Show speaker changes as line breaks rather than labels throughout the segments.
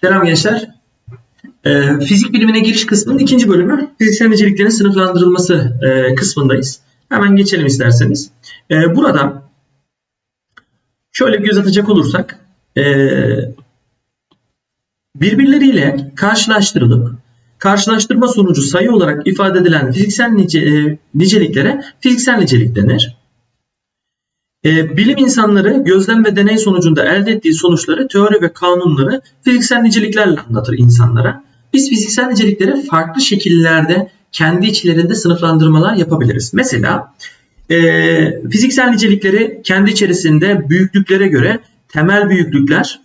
Selam gençler. Ee, fizik bilimine giriş kısmının ikinci bölümü fiziksel niceliklerin sınıflandırılması e, kısmındayız. Hemen geçelim isterseniz. Ee, burada şöyle bir göz atacak olursak e, birbirleriyle karşılaştırılıp karşılaştırma sonucu sayı olarak ifade edilen fiziksel nice, e, niceliklere fiziksel nicelik denir. E, bilim insanları gözlem ve deney sonucunda elde ettiği sonuçları, teori ve kanunları fiziksel niceliklerle anlatır insanlara. Biz fiziksel nicelikleri farklı şekillerde kendi içlerinde sınıflandırmalar yapabiliriz. Mesela e, fiziksel nicelikleri kendi içerisinde büyüklüklere göre temel büyüklükler,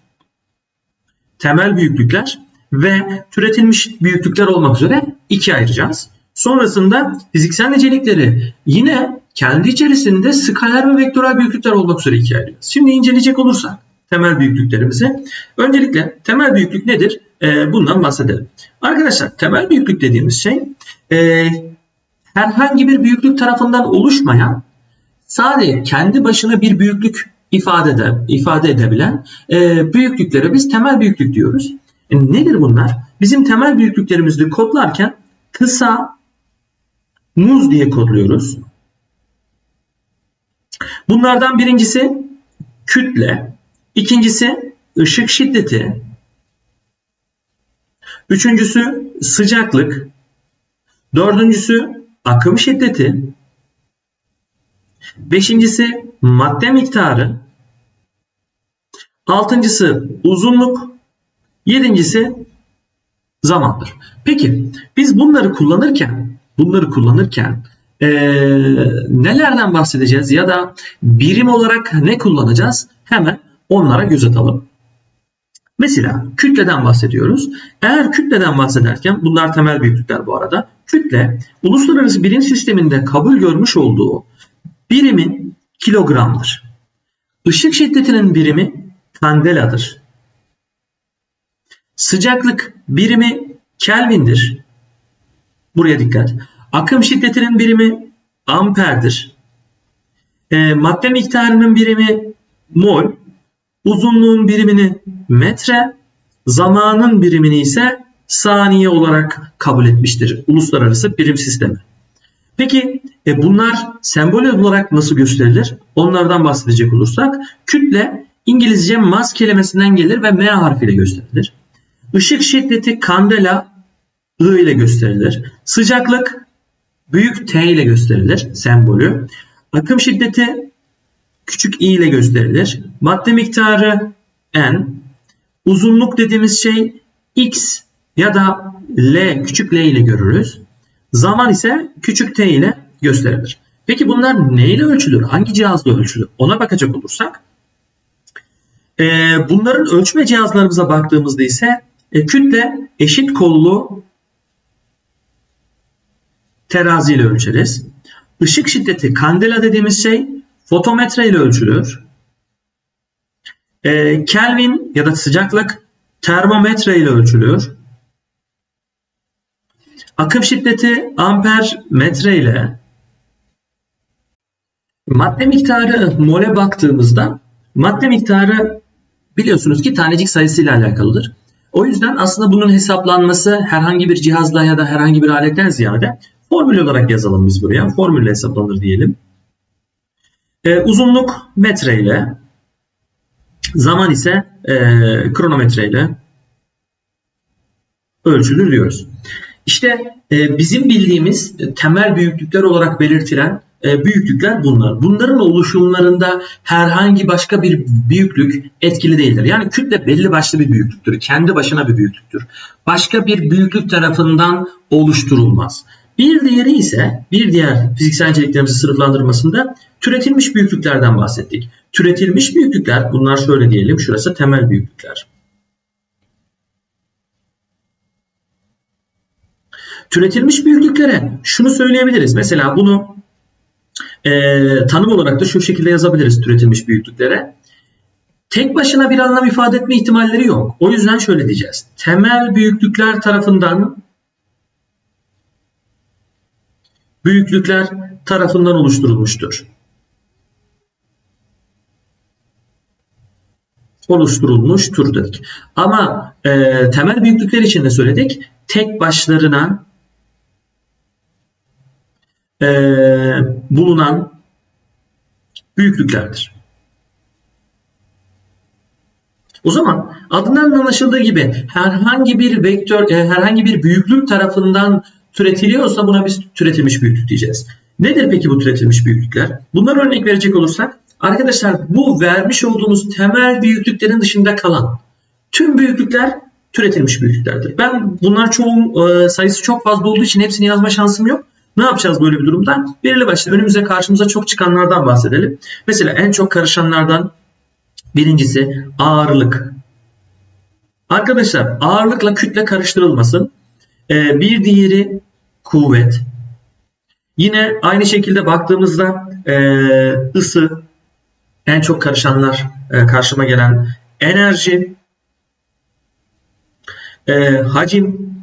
temel büyüklükler ve türetilmiş büyüklükler olmak üzere ikiye ayıracağız. Sonrasında fiziksel nicelikleri yine kendi içerisinde skaler ve vektörel büyüklükler olmak üzere ikiye ayırıyoruz. Şimdi inceleyecek olursak temel büyüklüklerimizi. Öncelikle temel büyüklük nedir? Ee, bundan bahsedelim. Arkadaşlar temel büyüklük dediğimiz şey e, herhangi bir büyüklük tarafından oluşmayan sadece kendi başına bir büyüklük ifade, ede, ifade edebilen e, büyüklüklere biz temel büyüklük diyoruz. E, nedir bunlar? Bizim temel büyüklüklerimizi kodlarken kısa muz diye kodluyoruz. Bunlardan birincisi kütle, ikincisi ışık şiddeti, üçüncüsü sıcaklık, dördüncüsü akım şiddeti, beşincisi madde miktarı, altıncısı uzunluk, yedincisi zamandır. Peki biz bunları kullanırken bunları kullanırken e, nelerden bahsedeceğiz ya da birim olarak ne kullanacağız? Hemen onlara göz atalım. Mesela kütleden bahsediyoruz. Eğer kütleden bahsederken bunlar temel büyüklükler bu arada. Kütle uluslararası birim sisteminde kabul görmüş olduğu birimin kilogramdır. Işık şiddetinin birimi kandeladır. Sıcaklık birimi Kelvin'dir. Buraya dikkat. Akım şiddetinin birimi amperdir. E, madde miktarının birimi mol. Uzunluğun birimini metre. Zamanın birimini ise saniye olarak kabul etmiştir uluslararası birim sistemi. Peki e, bunlar sembol olarak nasıl gösterilir? Onlardan bahsedecek olursak kütle İngilizce mass kelimesinden gelir ve M harfiyle gösterilir. Işık şiddeti kandela I ile gösterilir. Sıcaklık büyük T ile gösterilir sembolü. Akım şiddeti küçük i ile gösterilir. Madde miktarı n. Uzunluk dediğimiz şey x ya da l küçük l ile görürüz. Zaman ise küçük t ile gösterilir. Peki bunlar neyle ölçülür? Hangi cihazla ölçülür? Ona bakacak olursak e, bunların ölçme cihazlarımıza baktığımızda ise e, kütle eşit kollu terazi ile ölçeriz. Işık şiddeti kandela dediğimiz şey fotometre ile ölçülür. E, Kelvin ya da sıcaklık termometre ile ölçülür. Akım şiddeti amper metre ile madde miktarı mole baktığımızda madde miktarı biliyorsunuz ki tanecik sayısı ile alakalıdır. O yüzden aslında bunun hesaplanması herhangi bir cihazla ya da herhangi bir aletten ziyade formül olarak yazalım biz buraya. Formülle hesaplanır diyelim. Ee, uzunluk metre ile zaman ise e, kronometre ile ölçülür diyoruz. İşte e, bizim bildiğimiz temel büyüklükler olarak belirtilen e, büyüklükler bunlar. Bunların oluşumlarında herhangi başka bir büyüklük etkili değildir. Yani kütle belli başlı bir büyüklüktür. Kendi başına bir büyüklüktür. Başka bir büyüklük tarafından oluşturulmaz. Bir diğeri ise bir diğer fiziksel niteliklerimizi sınıflandırmasında türetilmiş büyüklüklerden bahsettik. Türetilmiş büyüklükler bunlar şöyle diyelim şurası temel büyüklükler. Türetilmiş büyüklüklere şunu söyleyebiliriz. Mesela bunu e, tanım olarak da şu şekilde yazabiliriz türetilmiş büyüklüklere. Tek başına bir anlam ifade etme ihtimalleri yok. O yüzden şöyle diyeceğiz. Temel büyüklükler tarafından büyüklükler tarafından oluşturulmuştur. oluşturulmuştur dedik. Ama e, temel büyüklükler için de söyledik. Tek başlarına e, bulunan büyüklüklerdir. O zaman adından anlaşıldığı gibi herhangi bir vektör, e, herhangi bir büyüklük tarafından türetiliyorsa buna biz türetilmiş büyüklük diyeceğiz. Nedir peki bu türetilmiş büyüklükler? Bunlar örnek verecek olursak arkadaşlar bu vermiş olduğumuz temel büyüklüklerin dışında kalan tüm büyüklükler türetilmiş büyüklüklerdir. Ben bunlar çoğu e, sayısı çok fazla olduğu için hepsini yazma şansım yok. Ne yapacağız böyle bir durumda? Belirli başlı önümüze karşımıza çok çıkanlardan bahsedelim. Mesela en çok karışanlardan birincisi ağırlık. Arkadaşlar ağırlıkla kütle karıştırılmasın. Ee, bir diğeri kuvvet. Yine aynı şekilde baktığımızda e, ısı en çok karışanlar e, karşıma gelen enerji, e, hacim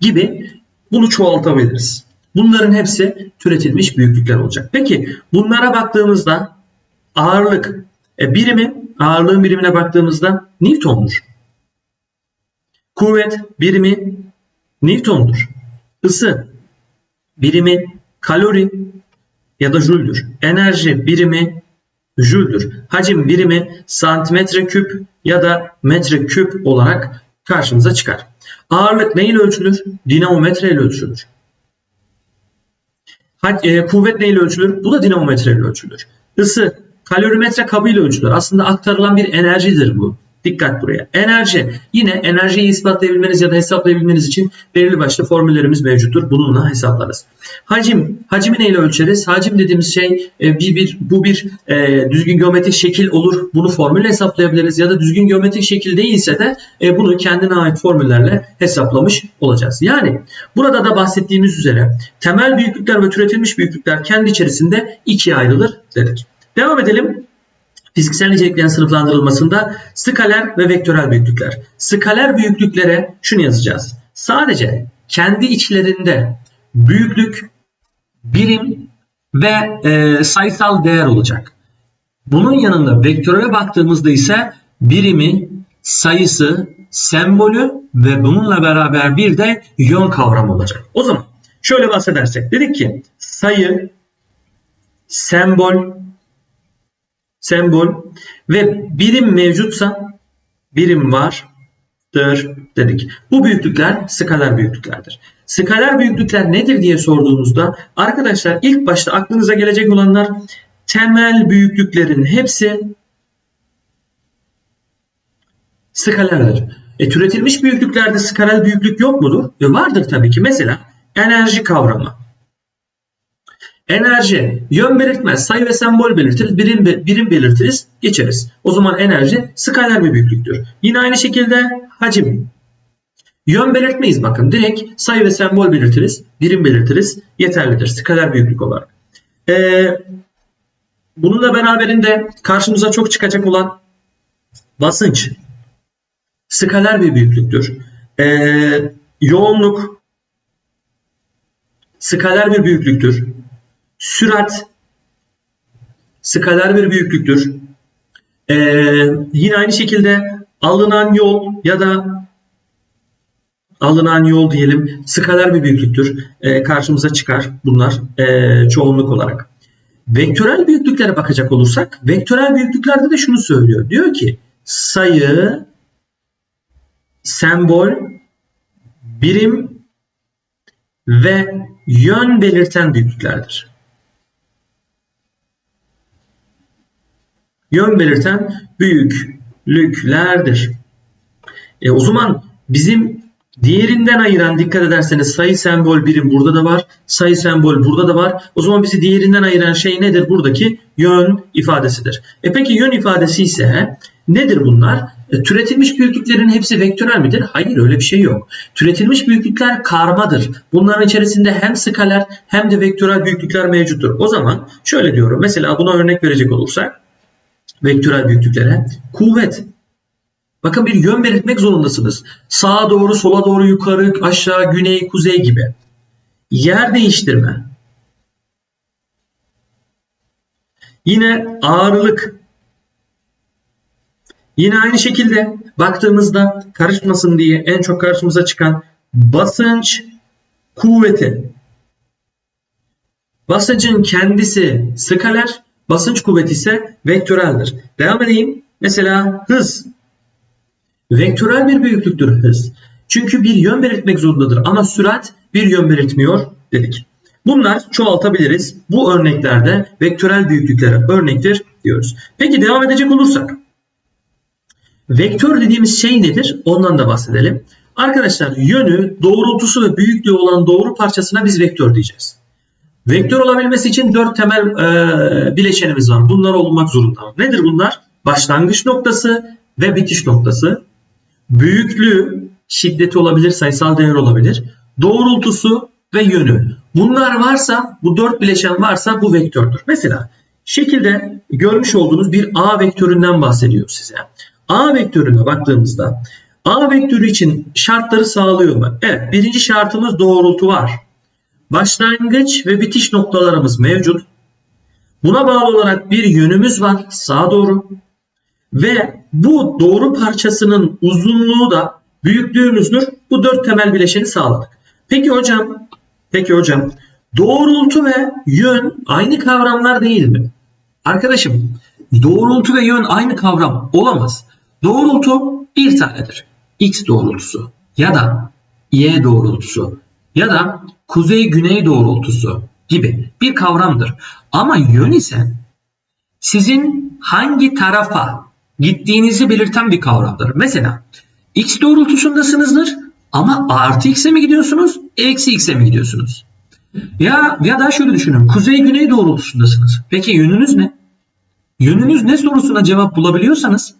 gibi bunu çoğaltabiliriz. Bunların hepsi türetilmiş büyüklükler olacak. Peki bunlara baktığımızda ağırlık birimi, ağırlığın birimine baktığımızda Newton'dur. Kuvvet birimi Newton'dur. Isı birimi kalori ya da jüldür. Enerji birimi jüldür. Hacim birimi santimetre küp ya da metre küp olarak karşımıza çıkar. Ağırlık ne ile ölçülür? Dinamometre ile ölçülür. E, kuvvet ne ile ölçülür? Bu da dinamometre ile ölçülür. Isı kalorimetre kabı ile ölçülür. Aslında aktarılan bir enerjidir bu. Dikkat buraya. Enerji. Yine enerjiyi ispatlayabilmeniz ya da hesaplayabilmeniz için belirli başlı formüllerimiz mevcuttur. Bununla hesaplarız. Hacim. Hacimi neyle ölçeriz? Hacim dediğimiz şey e, bir, bir bu bir e, düzgün geometrik şekil olur. Bunu formülle hesaplayabiliriz. Ya da düzgün geometrik şekil değilse de e, bunu kendine ait formüllerle hesaplamış olacağız. Yani burada da bahsettiğimiz üzere temel büyüklükler ve türetilmiş büyüklükler kendi içerisinde ikiye ayrılır dedik. Devam edelim. Fiziksel niceliklerin sınıflandırılmasında skaler ve vektörel büyüklükler. Skaler büyüklüklere şunu yazacağız. Sadece kendi içlerinde büyüklük, birim ve e, sayısal değer olacak. Bunun yanında vektörele baktığımızda ise birimi, sayısı, sembolü ve bununla beraber bir de yön kavramı olacak. O zaman şöyle bahsedersek dedik ki sayı, sembol, sembol ve birim mevcutsa birim vardır dedik. Bu büyüklükler skaler büyüklüklerdir. Skaler büyüklükler nedir diye sorduğunuzda arkadaşlar ilk başta aklınıza gelecek olanlar temel büyüklüklerin hepsi skalerdir. E, türetilmiş büyüklüklerde skaler büyüklük yok mudur? E, vardır tabii ki. Mesela enerji kavramı. Enerji yön belirtmez. Sayı ve sembol belirtiriz. Birim, birim belirtiriz. Geçeriz. O zaman enerji skaler bir büyüklüktür. Yine aynı şekilde hacim. Yön belirtmeyiz bakın. Direkt sayı ve sembol belirtiriz. Birim belirtiriz. Yeterlidir. Skaler büyüklük olarak. Ee, bununla beraberinde karşımıza çok çıkacak olan basınç. Skaler bir büyüklüktür. Ee, yoğunluk skaler bir büyüklüktür. Sürat skaler bir büyüklüktür. Ee, yine aynı şekilde alınan yol ya da alınan yol diyelim skaler bir büyüklüktür. Ee, karşımıza çıkar bunlar e, çoğunluk olarak. Vektörel büyüklüklere bakacak olursak vektörel büyüklüklerde de şunu söylüyor. Diyor ki sayı, sembol, birim ve yön belirten büyüklüklerdir. Yön belirten büyüklüklerdir. E, o zaman bizim diğerinden ayıran dikkat ederseniz sayı sembol birim burada da var. Sayı sembol burada da var. O zaman bizi diğerinden ayıran şey nedir? Buradaki yön ifadesidir. E peki yön ifadesi ise nedir bunlar? E, türetilmiş büyüklüklerin hepsi vektörel midir? Hayır öyle bir şey yok. Türetilmiş büyüklükler karmadır. Bunların içerisinde hem skaler hem de vektörel büyüklükler mevcuttur. O zaman şöyle diyorum. Mesela buna örnek verecek olursak vektörel büyüklüklere. Kuvvet. Bakın bir yön belirtmek zorundasınız. Sağa doğru, sola doğru, yukarı, aşağı, güney, kuzey gibi. Yer değiştirme. Yine ağırlık. Yine aynı şekilde baktığımızda karışmasın diye en çok karşımıza çıkan basınç kuvveti. Basıncın kendisi skaler, basınç kuvveti ise vektöreldir. Devam edeyim. Mesela hız. Vektörel bir büyüklüktür hız. Çünkü bir yön belirtmek zorundadır ama sürat bir yön belirtmiyor dedik. Bunlar çoğaltabiliriz. Bu örneklerde vektörel büyüklüklere örnektir diyoruz. Peki devam edecek olursak. Vektör dediğimiz şey nedir? Ondan da bahsedelim. Arkadaşlar yönü, doğrultusu ve büyüklüğü olan doğru parçasına biz vektör diyeceğiz. Vektör olabilmesi için dört temel e, bileşenimiz var. Bunlar olmak zorunda. Nedir bunlar? Başlangıç noktası ve bitiş noktası. Büyüklüğü, şiddeti olabilir, sayısal değer olabilir. Doğrultusu ve yönü. Bunlar varsa, bu dört bileşen varsa bu vektördür. Mesela şekilde görmüş olduğunuz bir A vektöründen bahsediyor size. A vektörüne baktığımızda A vektörü için şartları sağlıyor mu? Evet, birinci şartımız doğrultu var. Başlangıç ve bitiş noktalarımız mevcut. Buna bağlı olarak bir yönümüz var sağa doğru. Ve bu doğru parçasının uzunluğu da büyüklüğümüzdür. Bu dört temel bileşeni sağladık. Peki hocam, peki hocam doğrultu ve yön aynı kavramlar değil mi? Arkadaşım doğrultu ve yön aynı kavram olamaz. Doğrultu bir tanedir. X doğrultusu ya da Y doğrultusu ya da kuzey-güney doğrultusu gibi bir kavramdır. Ama yön ise sizin hangi tarafa gittiğinizi belirten bir kavramdır. Mesela x doğrultusundasınızdır ama artı x'e mi gidiyorsunuz, eksi x'e mi gidiyorsunuz? Ya ya da şöyle düşünün. Kuzey-güney doğrultusundasınız. Peki yönünüz ne? Yönünüz ne sorusuna cevap bulabiliyorsanız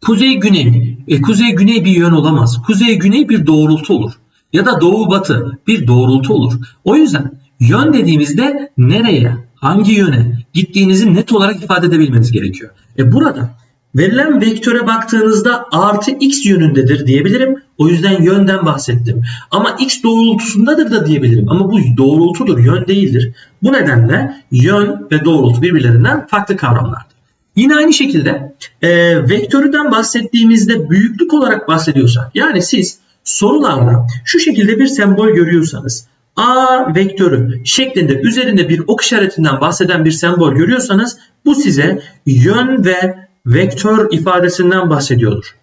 kuzey-güney. E, kuzey-güney bir yön olamaz. Kuzey-güney bir doğrultu olur ya da doğu batı bir doğrultu olur. O yüzden yön dediğimizde nereye, hangi yöne gittiğinizi net olarak ifade edebilmeniz gerekiyor. E burada verilen vektöre baktığınızda artı x yönündedir diyebilirim. O yüzden yönden bahsettim. Ama x doğrultusundadır da diyebilirim. Ama bu doğrultudur, yön değildir. Bu nedenle yön ve doğrultu birbirlerinden farklı kavramlardır. Yine aynı şekilde e, vektörüden bahsettiğimizde büyüklük olarak bahsediyorsak yani siz sorularda şu şekilde bir sembol görüyorsanız A vektörü şeklinde üzerinde bir ok işaretinden bahseden bir sembol görüyorsanız bu size yön ve vektör ifadesinden bahsediyordur.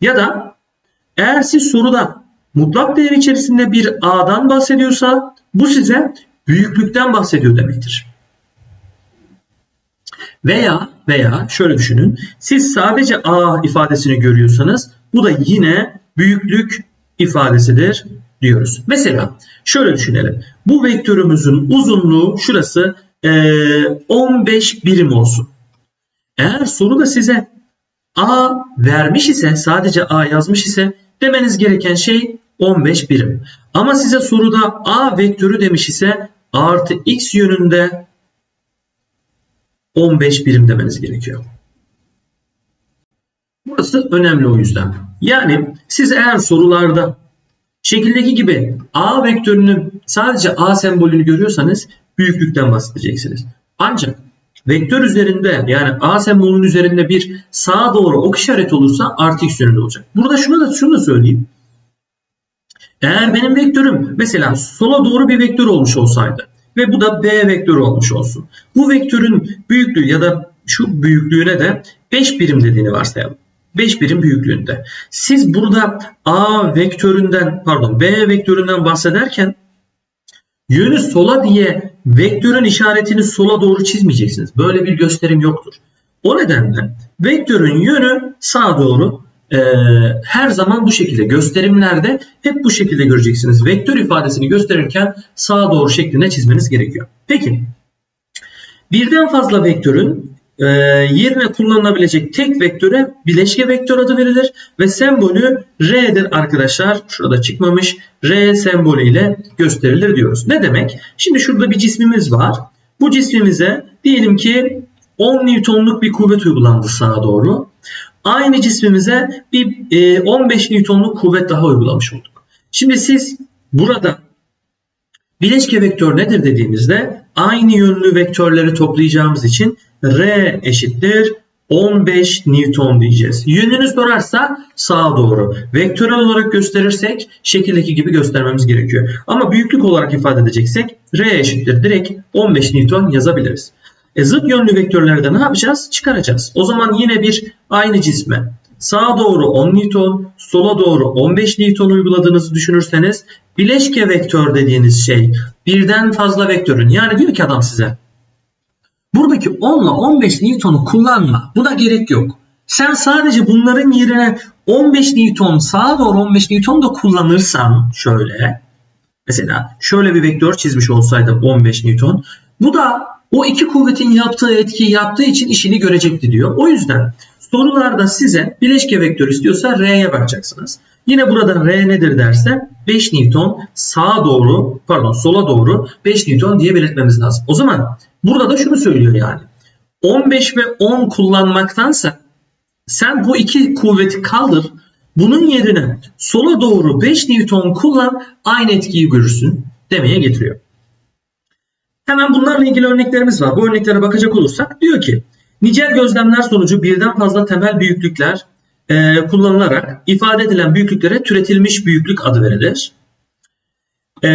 Ya da eğer siz soruda mutlak değer içerisinde bir A'dan bahsediyorsa bu size büyüklükten bahsediyor demektir. Veya veya şöyle düşünün. Siz sadece A ifadesini görüyorsanız bu da yine büyüklük ifadesidir diyoruz. Mesela şöyle düşünelim. Bu vektörümüzün uzunluğu şurası 15 birim olsun. Eğer soruda size A vermiş ise sadece A yazmış ise demeniz gereken şey 15 birim. Ama size soruda A vektörü demiş ise artı x yönünde 15 birim demeniz gerekiyor. Burası önemli o yüzden. Yani siz eğer sorularda şekildeki gibi A vektörünü sadece A sembolünü görüyorsanız büyüklükten bahsedeceksiniz. Ancak vektör üzerinde yani A sembolünün üzerinde bir sağa doğru ok işareti olursa artı x yönünde olacak. Burada şunu da şunu da söyleyeyim. Eğer benim vektörüm mesela sola doğru bir vektör olmuş olsaydı ve bu da B vektörü olmuş olsun. Bu vektörün büyüklüğü ya da şu büyüklüğüne de 5 birim dediğini varsayalım. 5 birim büyüklüğünde. Siz burada A vektöründen pardon B vektöründen bahsederken yönü sola diye vektörün işaretini sola doğru çizmeyeceksiniz. Böyle bir gösterim yoktur. O nedenle vektörün yönü sağa doğru e, her zaman bu şekilde gösterimlerde hep bu şekilde göreceksiniz. Vektör ifadesini gösterirken sağa doğru şeklinde çizmeniz gerekiyor. Peki birden fazla vektörün e, yerine kullanılabilecek tek vektöre bileşke vektör adı verilir ve sembolü R'dir arkadaşlar. Şurada çıkmamış. R sembolü ile gösterilir diyoruz. Ne demek? Şimdi şurada bir cismimiz var. Bu cismimize diyelim ki 10 Newton'luk bir kuvvet uygulandı sağa doğru. Aynı cismimize bir 15 e, Newton'luk kuvvet daha uygulamış olduk. Şimdi siz burada bileşke vektör nedir dediğimizde aynı yönlü vektörleri toplayacağımız için R eşittir 15 Newton diyeceğiz. Yönünü sorarsa sağa doğru. Vektörel olarak gösterirsek şekildeki gibi göstermemiz gerekiyor. Ama büyüklük olarak ifade edeceksek R eşittir. Direkt 15 Newton yazabiliriz. E, zıt yönlü vektörlerde ne yapacağız? Çıkaracağız. O zaman yine bir aynı cisme sağa doğru 10 Newton, sola doğru 15 Newton uyguladığınızı düşünürseniz bileşke vektör dediğiniz şey birden fazla vektörün yani diyor ki adam size buradaki 10 ile 15 Newton'u kullanma. Buna gerek yok. Sen sadece bunların yerine 15 Newton sağa doğru 15 Newton da kullanırsan şöyle mesela şöyle bir vektör çizmiş olsaydım 15 Newton bu da o iki kuvvetin yaptığı etkiyi yaptığı için işini görecekti diyor. O yüzden sorularda size bileşke vektör istiyorsa R'ye bakacaksınız. Yine burada R nedir derse 5 Newton sağa doğru pardon sola doğru 5 Newton diye belirtmemiz lazım. O zaman burada da şunu söylüyor yani. 15 ve 10 kullanmaktansa sen bu iki kuvveti kaldır. Bunun yerine sola doğru 5 Newton kullan aynı etkiyi görürsün demeye getiriyor. Hemen bunlarla ilgili örneklerimiz var. Bu örneklere bakacak olursak diyor ki nicel gözlemler sonucu birden fazla temel büyüklükler e, kullanılarak ifade edilen büyüklüklere türetilmiş büyüklük adı verilir. E,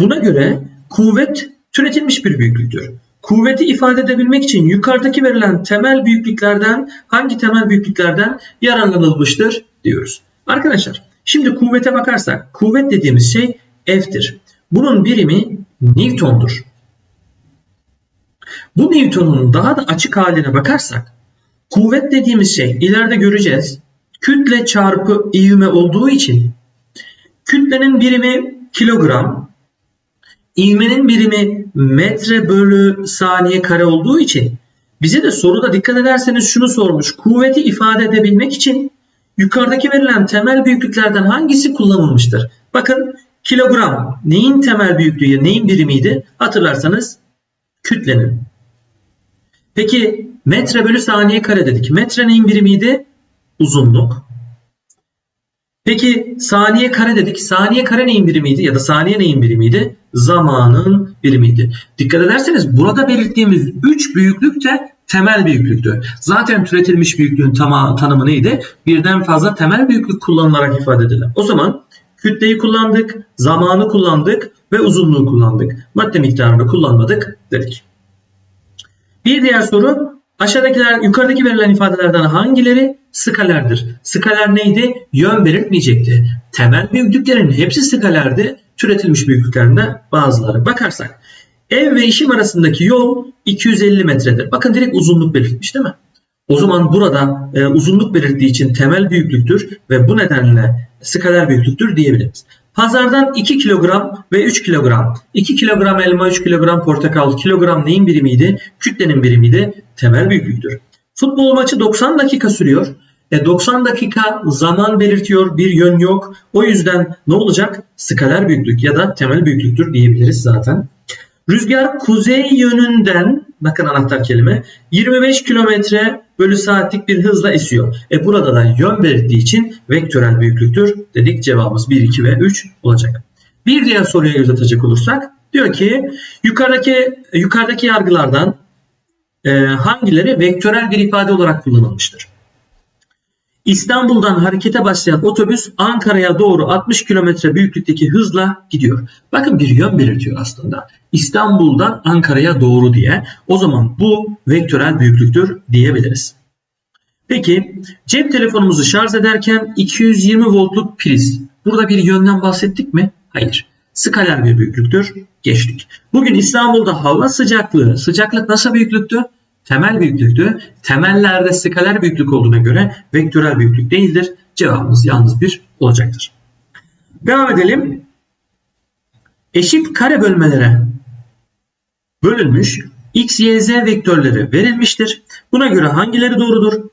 buna göre kuvvet türetilmiş bir büyüklüktür. Kuvveti ifade edebilmek için yukarıdaki verilen temel büyüklüklerden hangi temel büyüklüklerden yararlanılmıştır diyoruz. Arkadaşlar şimdi kuvvete bakarsak kuvvet dediğimiz şey F'tir. Bunun birimi Newton'dur. Bu Newton'un daha da açık haline bakarsak kuvvet dediğimiz şey ileride göreceğiz. Kütle çarpı ivme olduğu için kütlenin birimi kilogram, ivmenin birimi metre bölü saniye kare olduğu için bize de soruda dikkat ederseniz şunu sormuş. Kuvveti ifade edebilmek için yukarıdaki verilen temel büyüklüklerden hangisi kullanılmıştır? Bakın kilogram neyin temel büyüklüğü, neyin birimiydi? Hatırlarsanız kütlenin. Peki metre bölü saniye kare dedik. Metre neyin birimiydi? Uzunluk. Peki saniye kare dedik. Saniye kare neyin birimiydi ya da saniye neyin birimiydi? Zamanın birimiydi. Dikkat ederseniz burada belirttiğimiz 3 büyüklük de temel büyüklüktü. Zaten türetilmiş büyüklüğün tam tanımı neydi? Birden fazla temel büyüklük kullanılarak ifade edilen. O zaman kütleyi kullandık, zamanı kullandık ve uzunluğu kullandık. Madde miktarını kullanmadık dedik. Bir diğer soru aşağıdakiler yukarıdaki verilen ifadelerden hangileri skalerdir? Skaler neydi? Yön belirtmeyecekti. Temel büyüklüklerin hepsi skalerdi. Türetilmiş büyüklüklerinde bazıları. Bakarsak ev ve işim arasındaki yol 250 metredir. Bakın direkt uzunluk belirtmiş değil mi? O zaman burada e, uzunluk belirttiği için temel büyüklüktür ve bu nedenle skaler büyüklüktür diyebiliriz. Pazardan 2 kilogram ve 3 kilogram. 2 kilogram elma, 3 kilogram portakal. Kilogram neyin birimiydi? Kütlenin birimiydi. Temel büyüklüktür. Futbol maçı 90 dakika sürüyor. E 90 dakika zaman belirtiyor. Bir yön yok. O yüzden ne olacak? Skaler büyüklük ya da temel büyüklüktür diyebiliriz zaten. Rüzgar kuzey yönünden bakın anahtar kelime 25 kilometre bölü saatlik bir hızla esiyor. E burada da yön belirttiği için vektörel büyüklüktür dedik. Cevabımız 1, 2 ve 3 olacak. Bir diğer soruya göz atacak olursak diyor ki yukarıdaki yukarıdaki yargılardan e, hangileri vektörel bir ifade olarak kullanılmıştır? İstanbul'dan harekete başlayan otobüs Ankara'ya doğru 60 km büyüklükteki hızla gidiyor. Bakın bir yön belirtiyor aslında. İstanbul'dan Ankara'ya doğru diye. O zaman bu vektörel büyüklüktür diyebiliriz. Peki cep telefonumuzu şarj ederken 220 voltluk priz. Burada bir yönden bahsettik mi? Hayır. Skaler bir büyüklüktür. Geçtik. Bugün İstanbul'da hava sıcaklığı. Sıcaklık nasıl büyüklüktü? Temel büyüklüktü. Temellerde skaler büyüklük olduğuna göre vektörel büyüklük değildir. Cevabımız yalnız bir olacaktır. Devam edelim. Eşit kare bölmelere bölünmüş x, y, z vektörleri verilmiştir. Buna göre hangileri doğrudur?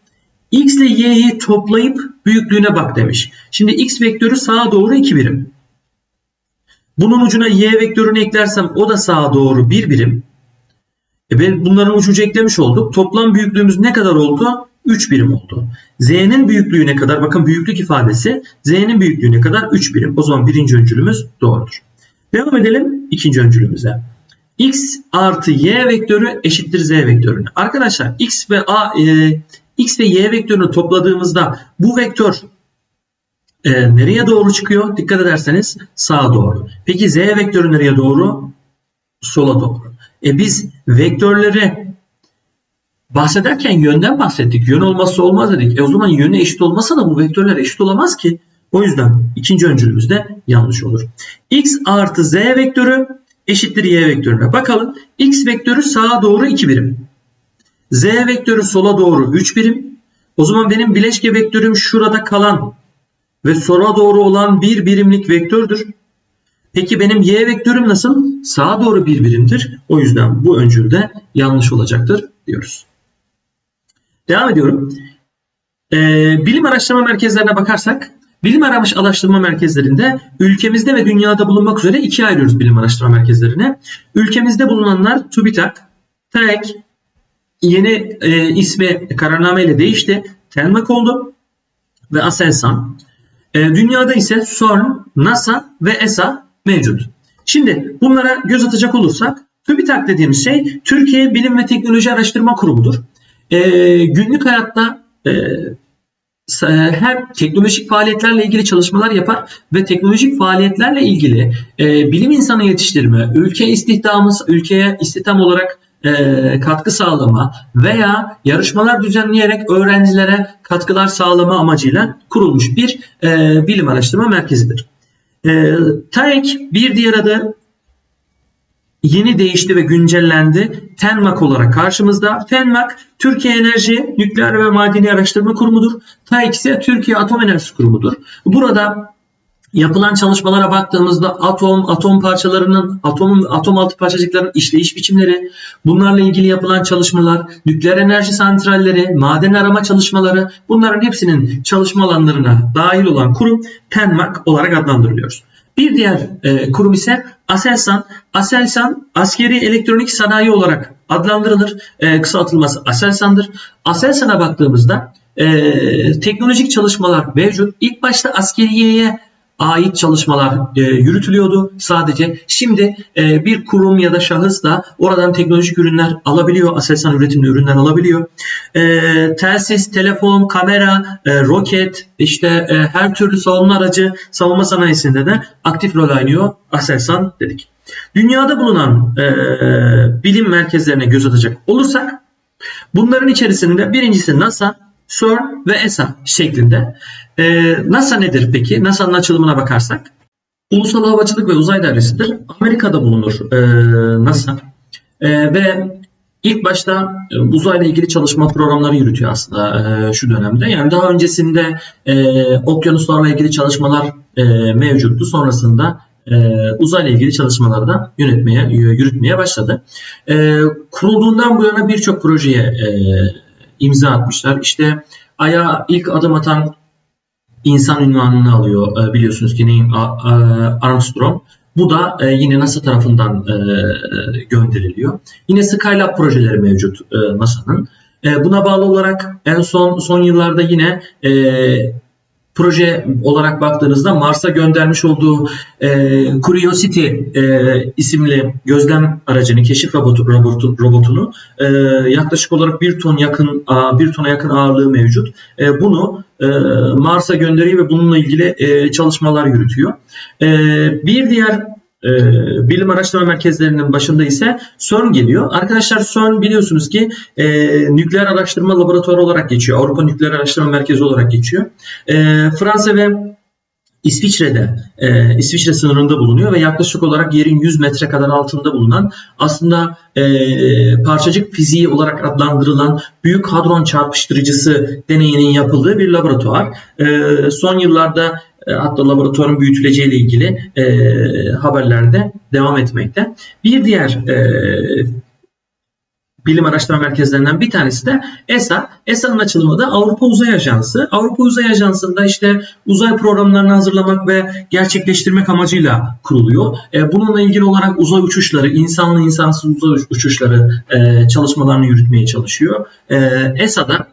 x ile y'yi toplayıp büyüklüğüne bak demiş. Şimdi x vektörü sağa doğru 2 birim. Bunun ucuna y vektörünü eklersem o da sağa doğru 1 birim. E ben bunların uç eklemiş olduk. Toplam büyüklüğümüz ne kadar oldu? 3 birim oldu. Z'nin büyüklüğü ne kadar? Bakın büyüklük ifadesi. Z'nin büyüklüğü ne kadar? 3 birim. O zaman birinci öncülümüz doğrudur. Devam edelim ikinci öncülümüze. X artı Y vektörü eşittir Z vektörüne. Arkadaşlar X ve A e, x ve y vektörünü topladığımızda bu vektör e, nereye doğru çıkıyor? Dikkat ederseniz sağa doğru. Peki z vektörü nereye doğru? Sola doğru. E biz vektörleri bahsederken yönden bahsettik. Yön olmazsa olmaz dedik. E o zaman yönü eşit olmasa da bu vektörler eşit olamaz ki. O yüzden ikinci öncülümüz de yanlış olur. x artı z vektörü eşittir y vektörüne. Bakalım x vektörü sağa doğru 2 birim. z vektörü sola doğru 3 birim. O zaman benim bileşke vektörüm şurada kalan ve sola doğru olan bir birimlik vektördür. Peki benim y vektörüm nasıl? Sağa doğru bir birimdir. O yüzden bu öncül de yanlış olacaktır diyoruz. Devam ediyorum. Ee, bilim araştırma merkezlerine bakarsak, bilim aramış araştırma merkezlerinde ülkemizde ve dünyada bulunmak üzere ikiye ayırıyoruz bilim araştırma merkezlerine. Ülkemizde bulunanlar TÜBİTAK, TEREK, yeni e, ismi kararname ile değişti. TELMAK oldu ve ASELSAN. E, dünyada ise CERN, NASA ve ESA mevcut. Şimdi bunlara göz atacak olursak TÜBİTAK dediğimiz şey Türkiye Bilim ve Teknoloji Araştırma Kurumu'dur. E, günlük hayatta e, hem teknolojik faaliyetlerle ilgili çalışmalar yapar ve teknolojik faaliyetlerle ilgili e, bilim insanı yetiştirme, ülke istihdamı, ülkeye istihdam olarak e, katkı sağlama veya yarışmalar düzenleyerek öğrencilere katkılar sağlama amacıyla kurulmuş bir e, bilim araştırma merkezidir. E, TAEK bir diğer adı yeni değişti ve güncellendi. TENMAK olarak karşımızda. TENMAK Türkiye Enerji Nükleer ve Madeni Araştırma Kurumu'dur. TAEK ise Türkiye Atom Enerjisi Kurumu'dur. Burada yapılan çalışmalara baktığımızda atom, atom parçalarının, atom, atom altı parçacıkların işleyiş biçimleri, bunlarla ilgili yapılan çalışmalar, nükleer enerji santralleri, maden arama çalışmaları, bunların hepsinin çalışma alanlarına dahil olan kurum TENMAK olarak adlandırılıyoruz. Bir diğer e, kurum ise Aselsan. Aselsan askeri elektronik sanayi olarak adlandırılır. E, kısaltılması Aselsan'dır. Aselsan'a baktığımızda e, teknolojik çalışmalar mevcut. İlk başta askeriyeye ait çalışmalar e, yürütülüyordu sadece. Şimdi e, bir kurum ya da şahıs da oradan teknolojik ürünler alabiliyor. Aselsan üretimli ürünler alabiliyor. E, telsiz, telefon, kamera, e, roket, işte e, her türlü savunma aracı savunma sanayisinde de aktif rol oynuyor Aselsan dedik. Dünyada bulunan e, bilim merkezlerine göz atacak olursak bunların içerisinde birincisi NASA, CERN ve ESA şeklinde. Ee, NASA nedir peki? NASA'nın açılımına bakarsak. Ulusal Havacılık ve Uzay Dairesi'dir. Amerika'da bulunur e, NASA. E, ve ilk başta e, uzayla ilgili çalışma programları yürütüyor aslında e, şu dönemde. Yani daha öncesinde e, okyanuslarla ilgili çalışmalar e, mevcuttu. Sonrasında e, uzayla ilgili çalışmaları da yönetmeye, yürütmeye başladı. E, kurulduğundan bu yana birçok projeye e, imza atmışlar. İşte Ay'a ilk adım atan insan ünvanını alıyor e, biliyorsunuz ki Neil Armstrong. Bu da e, yine NASA tarafından e, gönderiliyor. Yine Skylab projeleri mevcut NASA'nın. Buna bağlı olarak en son son yıllarda yine proje olarak baktığınızda Mars'a göndermiş olduğu e, Curiosity e, isimli gözlem aracını, keşif robotu, robotu robotunu e, yaklaşık olarak bir ton yakın bir tona yakın ağırlığı mevcut. E, bunu e, Mars'a gönderiyor ve bununla ilgili e, çalışmalar yürütüyor. E, bir diğer e, bilim araştırma merkezlerinin başında ise CERN geliyor. Arkadaşlar CERN biliyorsunuz ki e, nükleer araştırma laboratuvarı olarak geçiyor. Avrupa Nükleer Araştırma Merkezi olarak geçiyor. E, Fransa ve İsviçre'de, e, İsviçre sınırında bulunuyor ve yaklaşık olarak yerin 100 metre kadar altında bulunan aslında e, parçacık fiziği olarak adlandırılan büyük hadron çarpıştırıcısı deneyinin yapıldığı bir laboratuvar. E, son yıllarda e, hatta laboratuvarın büyütüleceği ile ilgili e, haberlerde devam etmekte. Bir diğer e, bilim araştırma merkezlerinden bir tanesi de ESA. ESA'nın açılımı da Avrupa Uzay Ajansı. Avrupa Uzay Ajansı'nda işte uzay programlarını hazırlamak ve gerçekleştirmek amacıyla kuruluyor. E, bununla ilgili olarak uzay uçuşları, insanlı insansız uzay uçuşları e, çalışmalarını yürütmeye çalışıyor. ESA'da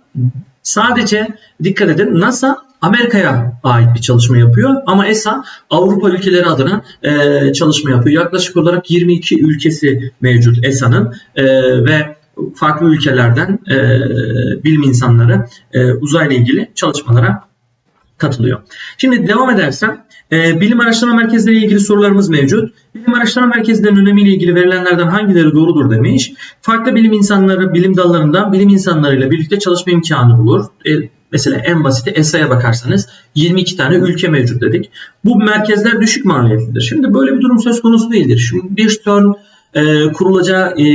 sadece dikkat edin NASA Amerika'ya ait bir çalışma yapıyor ama ESA Avrupa ülkeleri adına e, çalışma yapıyor. Yaklaşık olarak 22 ülkesi mevcut ESA'nın e, ve farklı ülkelerden e, bilim insanları e, uzayla ilgili çalışmalara katılıyor. Şimdi devam edersem e, bilim araştırma merkezleri ile ilgili sorularımız mevcut. Bilim araştırma merkezlerinin önemiyle ilgili verilenlerden hangileri doğrudur demiş. Farklı bilim insanları, bilim dallarından bilim insanlarıyla birlikte çalışma imkanı bulur. E, mesela en basiti ESA'ya bakarsanız 22 tane ülke mevcut dedik. Bu merkezler düşük maliyetlidir. Şimdi böyle bir durum söz konusu değildir. Şimdi bir CERN e, kurulacağı e,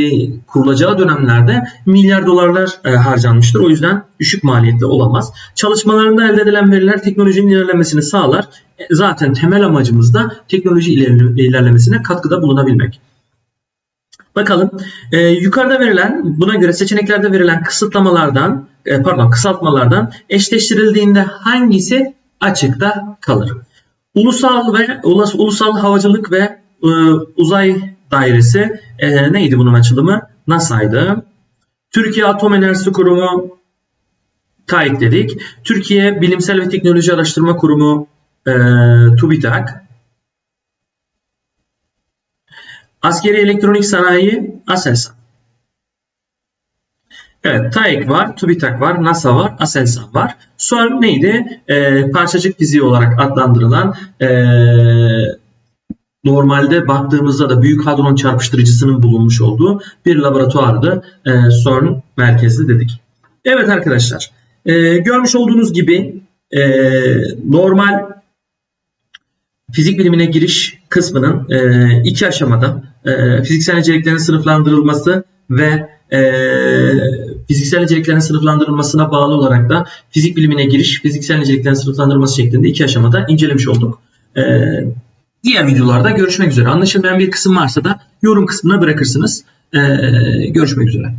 kurulacağı dönemlerde milyar dolarlar e, harcanmıştır. O yüzden düşük maliyetli olamaz. Çalışmalarında elde edilen veriler teknolojinin ilerlemesini sağlar. E, zaten temel amacımız da teknoloji ilerle- ilerlemesine katkıda bulunabilmek. Bakalım e, yukarıda verilen buna göre seçeneklerde verilen kısıtlamalardan e, pardon kısaltmalardan eşleştirildiğinde hangisi açıkta kalır? Ulusal ve ulus- ulusal havacılık ve e, uzay dairesi e, neydi bunun açılımı? NASA'ydı. Türkiye Atom Enerjisi Kurumu TAİK dedik. Türkiye Bilimsel ve Teknoloji Araştırma Kurumu e, TÜBİTAK. Askeri Elektronik Sanayi ASELSAN. Evet, TAİK var, TÜBİTAK var, NASA var, ASELSAN var. CERN neydi? Ee, parçacık fiziği olarak adlandırılan ee, normalde baktığımızda da Büyük Hadron Çarpıştırıcısının bulunmuş olduğu bir laboratuvardı. Ee, CERN merkezli dedik. Evet arkadaşlar, ee, görmüş olduğunuz gibi ee, normal fizik bilimine giriş kısmının e, iki aşamada e, fiziksel niceliklerin sınıflandırılması ve e, fiziksel niceliklerin sınıflandırılmasına bağlı olarak da fizik bilimine giriş, fiziksel niceliklerin sınıflandırılması şeklinde iki aşamada incelemiş olduk. E, diğer videolarda görüşmek üzere. Anlaşılmayan bir kısım varsa da yorum kısmına bırakırsınız. E, görüşmek üzere.